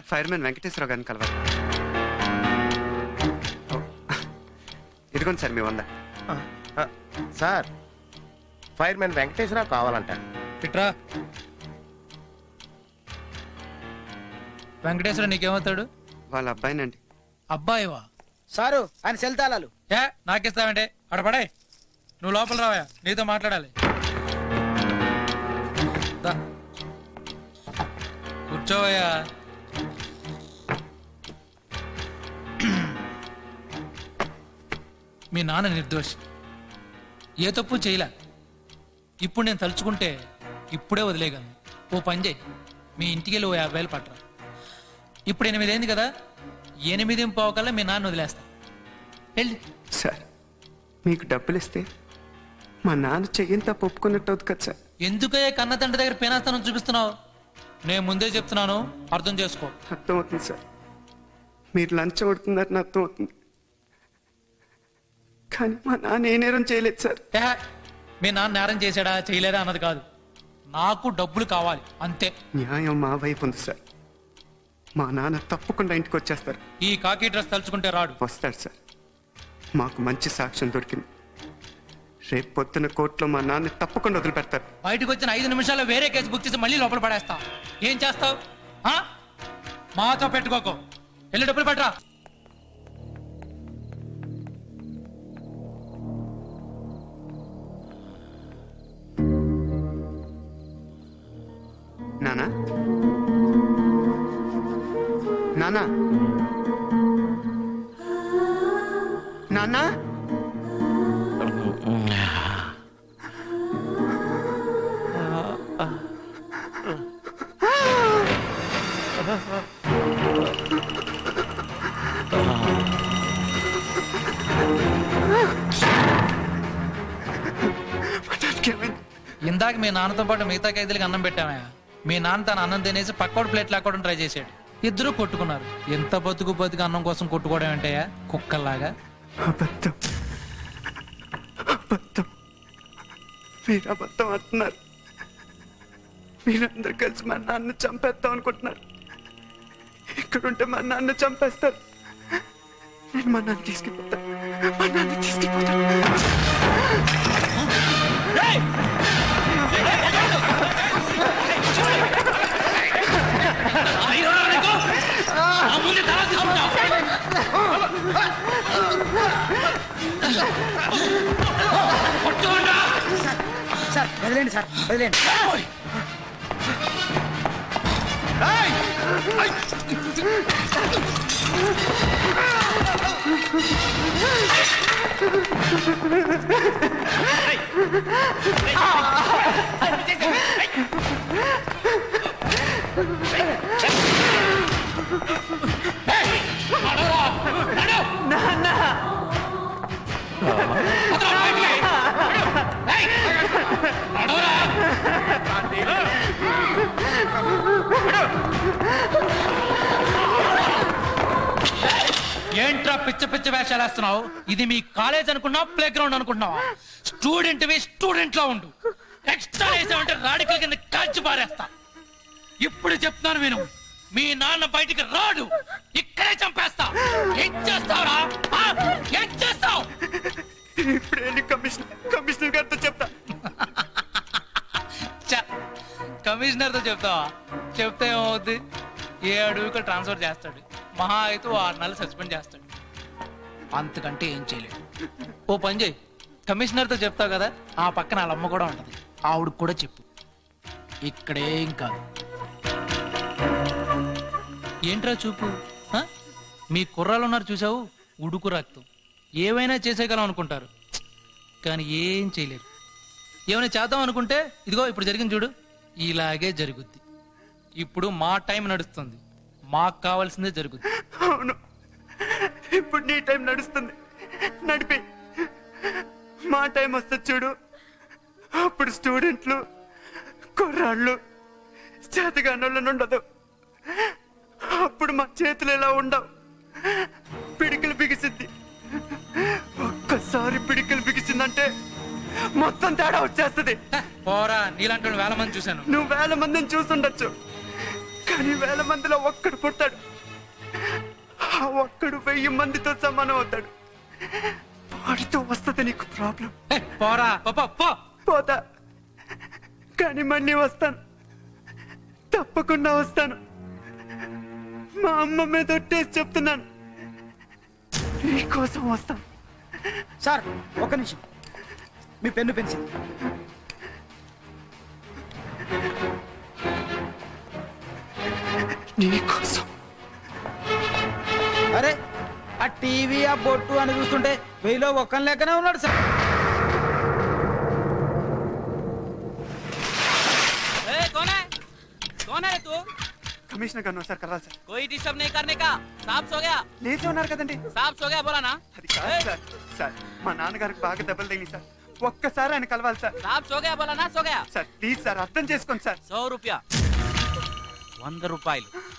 Firemen Venkateswararao గారిని కలవాలి. ఇదిగోండి సార్ మీ వంద. సార్ ఫైర్మెన్ వెంకటేశ్వరరావు కావాలంట. ఇట్రా. వెంకటేశ్వర నీకేమవుతాడు? వాళ్ళ అబ్బాయినండి. అబ్బాయివా? సారు ఆయన సెల్ తాళాలు. ఏ నాకిస్తావంటే అక్కడ పడే. నువ్వు లోపల రావా నీతో మాట్లాడాలి. దా. కూర్చోవయ్యా. మీ నాన్న నిర్దోషి. ఏ తప్పు చేయలే. ఇప్పుడు నేను తలుచుకుంటే ఇప్పుడే వదిలేయగలను. ఓ పని చేయి. మీ ఇంటికి వెళ్ళి ఓ యాభై వేలు పట్టరా. ఇప్పుడు ఎనిమిదైంది కదా? ఎనిమిది పోకల్లా మీ నాన్న వదిలేస్తా. వెళ్ళి. సార్ మీకు డబ్బులు ఇస్తే మా నాన్న చెయ్యిని తప్పు ఒప్పుకున్నట్టు అవుతుంది కదా సార్. ఎందుకయ్యా కన్న తండ్రి దగ్గర పేనాస్తానం చూపిస్తున్నావు? నేను ముందే చెప్తున్నాను అర్థం చేసుకో. అర్థమవుతుంది సార్. మీరు లంచం కొడుతున్నారని అర్థమవుతుంది. కానీ మా నాన్న ఏ నేరం చేయలేదు సార్. ఏ, మీ నాన్న నేరం చేశాడా చేయలేదా అన్నది కాదు. నాకు డబ్బులు కావాలి అంతే. న్యాయం మా వైపు ఉంది సార్. మా నాన్న తప్పకుండా ఇంటికి వచ్చేస్తారు. ఈ కాకి డ్రెస్ తలుచుకుంటే రాడు. వస్తాడు సార్. మాకు మంచి సాక్ష్యం దొరికింది. రేపు పొద్దున కోర్టులో మా నాన్న తప్పకుండా వదిలిపెడతారు. బయటకు వచ్చిన ఐదు నిమిషాల్లో వేరే కేసు బుక్ చేసి మళ్ళీ లోపల పడేస్తా. ఏం చేస్తావు? ఆ? మాతో పెట్టుకోకు. వెళ్ళి డబ్బులు పట్టరా. నానా? నానా? నాన్నా ఇందాక మీ నాన్నతో పాటు మిగతా ఖైదీలకి అన్నం పెట్టామే మీ నాన్న తన అన్నం తినేసి పక్కోడు ప్లేట్ లాక్కోవడం ట్రై చేశాడు. ఇద్దరు కొట్టుకున్నారు. ఎంత బతుకు బతుకు అన్నం కోసం కొట్టుకోవడం ఏంటయ్యా కుక్కల్లాగా. అబద్ధం. అబద్ధం. మీరు అబద్ధం అంటున్నారు. మీరందరూ కలిసి మా నాన్న చంపేద్దాం అనుకుంటున్నారు. ఇక్కడుంటే మా నాన్న చంపేస్తారు. నేను మా నాన్న తీసుకెళ్ళిపోతాను మా నాన్న తీసుకెళ్ళిపోతాను సార్ వదిలేండి సార్ వదిలేండి ఏంట్రా పిచ్చ పిచ్చ వేషాలు వేస్తున్నావు? ఇది మీ కాలేజ్ అనుకున్నావు ప్లే గ్రౌండ్ అనుకున్నావా స్టూడెంట్ వి స్టూడెంట్లో ఉండు ఎక్స్ట్రా వేసావంటే రాడికల్ కింద కాల్చి పారేస్తా. ఇప్పుడు చెప్తున్నాను విను. మీ నాన్న బయటికి రాడు. అర్థం చెప్తావా చెప్తే ఏమవుద్ది? ఏ అడవికి ట్రాన్స్ఫర్ చేస్తాడు? మహా అయితే ఆరు నెలలు సస్పెండ్ చేస్తాడు. అంతకంటే ఏం చేయలేదు ఓ పని చేయి. కమిషనర్తో చెప్తావు కదా ఆ పక్కన వాళ్ళ అమ్మ కూడా ఉంటుంది. ఆవిడకి కూడా చెప్పు. ఇక్కడేం కాదు. ఏంట్రా చూపు? మీ కుర్రాలు ఉన్నారు చూసావు? ఉడుకు రక్తం. ఏవైనా చేసేయగలం అనుకుంటారు. కానీ ఏం చేయలేరు. ఏమైనా చేద్దాం అనుకుంటే ఇదిగో ఇప్పుడు జరిగింది చూడు. ఇలాగే జరుగుద్ది. ఇప్పుడు మా టైం నడుస్తుంది. మాకు కావాల్సిందే జరుగుద్ది. అవును. ఇప్పుడు నీ టైం నడుస్తుంది. నడిపి. మా టైం వస్తుంది చూడు. అప్పుడు స్టూడెంట్లు కుర్రాళ్ళు చేతగానోళ్ళని ఉండదు అప్పుడు మా చేతులు ఎలా ఉండవు? పిడికిలు బిగిసింది ఒక్కసారి పిడికిలు బిగిసిందంటే మొత్తం తేడా వచ్చేస్తుంది. పోరా నీలాంటి వేల మంది చూశాను. నువ్వు వేల మందిని చూసుండొచ్చు. కానీ వేల మందిలో ఒక్కడు పుడతాడు ఆ ఒక్కడు వెయ్యి మందితో సమానం అవుతాడు. వాడితో వస్తుంది నీకు ప్రాబ్లం. పోరా పోతా. కానీ మళ్ళీ వస్తాను. తప్పకుండా వస్తాను. మా అమ్మ మీద ఒట్టేసి చెప్తున్నాను. నీకోసం వస్తాను. సార్ ఒక్క నిమిషం. మీ పెన్ను పెన్సిల్ నీకోసం అరే ఆ టీవీ ఆ బొట్టు అని చూస్తుంటే వెయ్యిలో ఒక్కని లెక్కనే ఉన్నాడు సార్ ए, कौन है कौन है रे तू కమిషనర్ గారిని ఒకసారి కలవాలి సార్ कोई डिस्टर्ब नहीं करने का साफ सो गया లేచే ఉన్నారు కదండి साफ सो गया बोला ना అది కాదు సార్ సార్ మా నాన్నగారికి బాగా దెబ్బలు తగిలి సార్ ఒక్కసారి ఆయన కలవాలి సార్. సార్ ప్లీజ్ సార్ అర్థం చేసుకోండి సార్. సో రూపాయ. వంద రూపాయలు.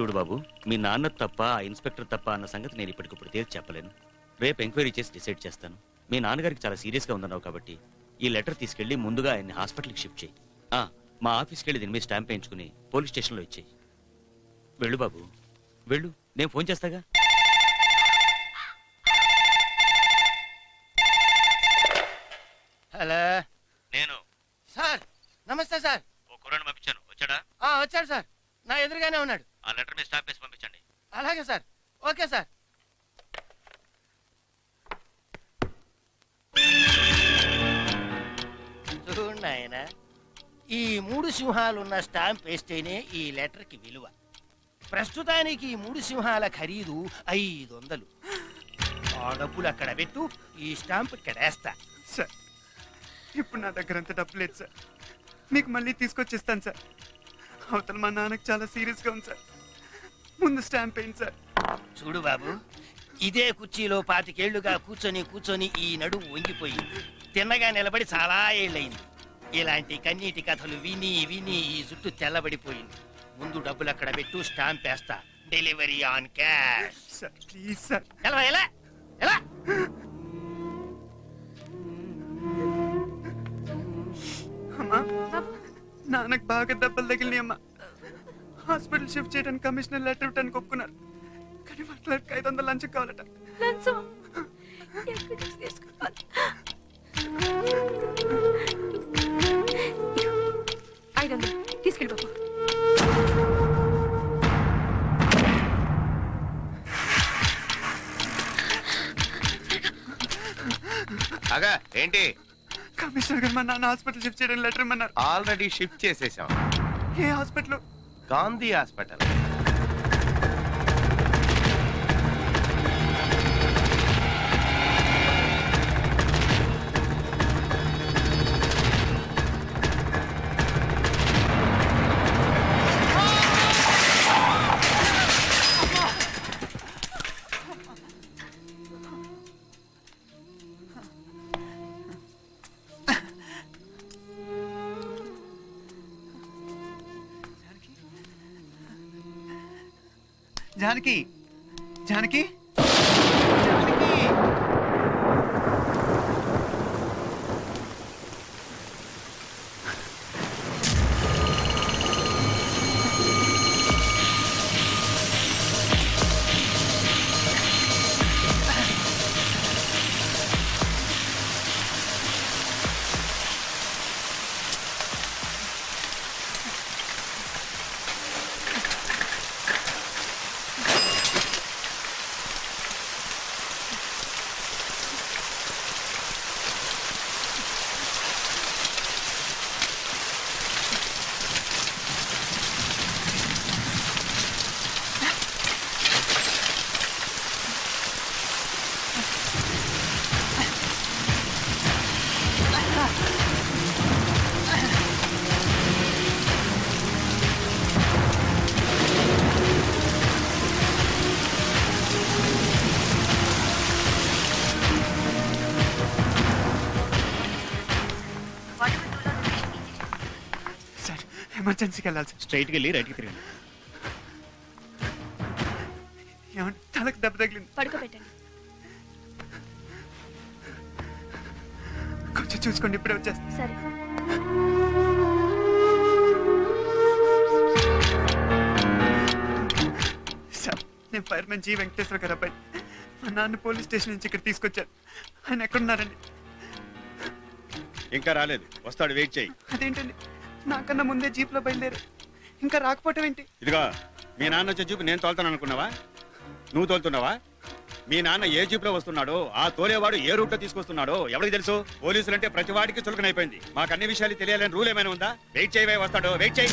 చూడు బాబు మీ నాన్న తప్ప ఆ ఇన్స్పెక్టర్ తప్ప అన్న సంగతి నేను ఇప్పటికప్పుడు తేల్చి చెప్పలేను. రేపు ఎంక్వైరీ చేసి డిసైడ్ చేస్తాను. మీ నాన్నగారికి చాలా సీరియస్గా ఉందన్నావు కాబట్టి ఈ లెటర్ తీసుకెళ్ళి ముందుగా ఆయన్ని హాస్పిటల్కి షిఫ్ట్ చేయి. ఆ, మా ఆఫీస్కి వెళ్ళి దీని మీద స్టాంప్ వేయించుకుని పోలీస్ స్టేషన్లో ఇచ్చేయి. వెళ్ళు బాబు. వెళ్ళు. నేను ఫోన్ చేస్తాగా? హలో. నేను. సార్ నమస్తే సార్. ఓ కుర్రాన్ని పంపించాను. వచ్చాడా? ఆ, వచ్చాడు సార్. నా ఎదురుగానే ఉన్నాడు. ఆ లెటర్ మీద స్టాంప్ వేసి పంపించండి. అలాగే సార్. Okay sir. చూడు నాయనా ఈ మూడు సింహాలున్న స్టాంప్ వేస్తేనే ఈ లెటర్కి విలువ. ప్రస్తుతానికి ఈ మూడు సింహాల ఖరీదు ఐదు వందలు ఆ డబ్బులు అక్కడ పెట్టు ఈ స్టాంప్ ఇక్కడ వేస్తా. సార్ ఇప్పుడు నా దగ్గర అంత డబ్బు లేదు సార్. మీకు మళ్ళీ తీసుకొచ్చిస్తాను సార్. అవతల మా నాన్నకు చాలా సీరియస్గా ఉంది సార్. ముందు స్టాంప్ వేయండి సార్. చూడు బాబు ఇదే కుర్చీలో పాతికేళ్ళుగా కూర్చొని కూర్చొని ఈ నడుము వంగిపోయింది. తిన్నగా నిలబడి చాలా ఏళ్ళయింది. ఇలాంటి కన్నీటి కథలు విని విని ఈ జుట్టు తెల్లబడిపోయింది. ముందు డబ్బులు అక్కడ పెట్టు స్టాంప్ వేస్తా. Delivery on cash sir please sir ఎలా ఎలా ఎలా? అమ్మా నాన్నకు బాగా దెబ్బలు తగిలినాయి అమ్మా. హాస్పిటల్ షిఫ్ట్ చేయడానికి కమిషనర్ లెటర్ ఇవ్వడానికి ఒప్పుకున్నారు. కానీ వాళ్ళ క్లర్క్ ఐదు వందలు లంచం కావాలట. లంచం? ఐదు వందలు. తీసుకెళ్ళి బాబు. అగా ఏంటి? కమిషనర్ గారు మా నాన్న హాస్పిటల్ షిఫ్ట్ చేయడానికి లెటర్ ఇమ్మన్నారు. ఆల్రెడీ షిఫ్ట్ చేసేసాం. ఏ హాస్పిటల్? గాంధీ హాస్పిటల్. जानकी जानकी? ఎమర్జెన్సీకి వెళ్ళాలి సార్ స్ట్రైట్కి వెళ్ళి రైట్కి తిరిగి ఏమంటే తలకు దెబ్బ తగిలింది. పడుకోబెట్టండి. చూసుకోండి ఇప్పుడే వచ్చేస్తా. సరే. సార్ నేను ఫైర్మెన్ జీ వెంకటేశ్వర గారు అబ్బాయి మా నాన్న పోలీస్ స్టేషన్ నుంచి ఇక్కడ తీసుకొచ్చారు. ఆయన ఎక్కడున్నారండి? ఇంకా రాలేదు. వస్తాడు వెయిట్ చేయి. అదేంటండి? నాకన్నా ముందే జీప్లో బయలుదేరు. ఇంకా రాకపోవటం ఏంటి? ఇదిగో మీ నాన్న వచ్చే జీపు నేను తోలుతాను అనుకున్నావా? నువ్వు తోలుతున్నావా? మీ నాన్న ఏ జీప్లో వస్తున్నాడో ఆ తోలేవాడు ఏ రూట్లో తీసుకొస్తున్నాడో ఎవరికి తెలుసు? పోలీసులు అంటే ప్రతి వాడికి చులకనైపోయింది. మాకు అన్ని విషయాలు తెలియాలని రూల్ ఏమైనా ఉందా? వెయిట్ చేయవే వస్తాడో వెయిట్ చేయి.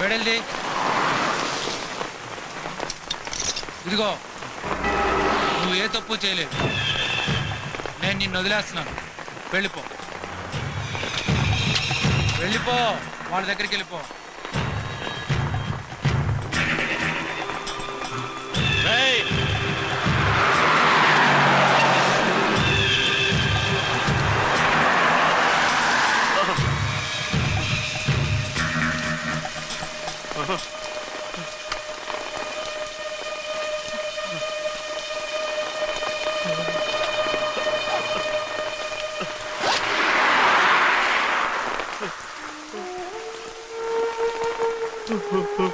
బెడల్ది. ఇదిగో నువ్వు ఏ తప్పు చేయలేదు. నేను నిన్ను వదిలేస్తున్నాను. వెళ్ళిపో. వెళ్ళిపో వాళ్ళ దగ్గరికి వెళ్ళిపో. Uh, uh, uh.